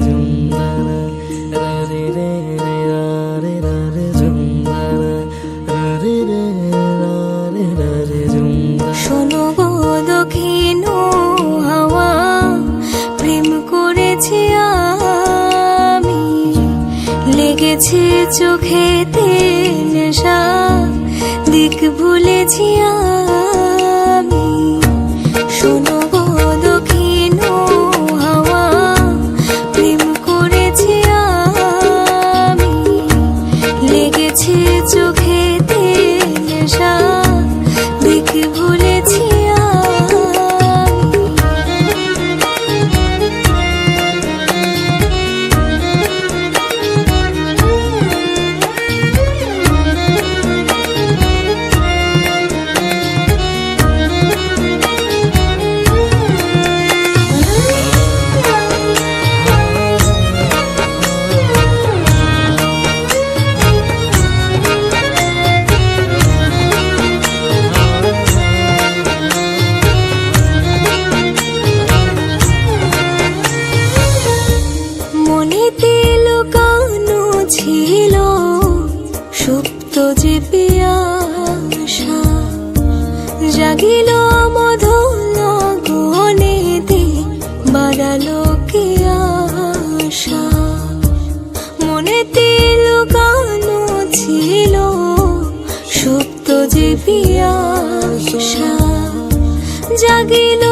ঝুম শোনো হাওয়া প্রেম করেছি আমি। লেগেছে চোখেতে নেশা দিক ভুলেছি আমি। শোনো ছিল সুপ্ত যে পিয়াসা, জাগিল মধুল গনেতে বাড়ালো কি আশা মনেতে লুকানো ছিল সুপ্ত যে পিয়াসা, জাগিল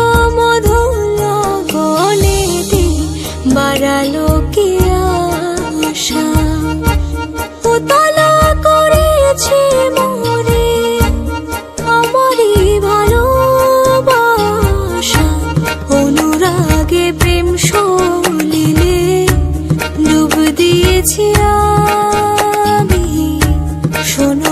আমি শোনো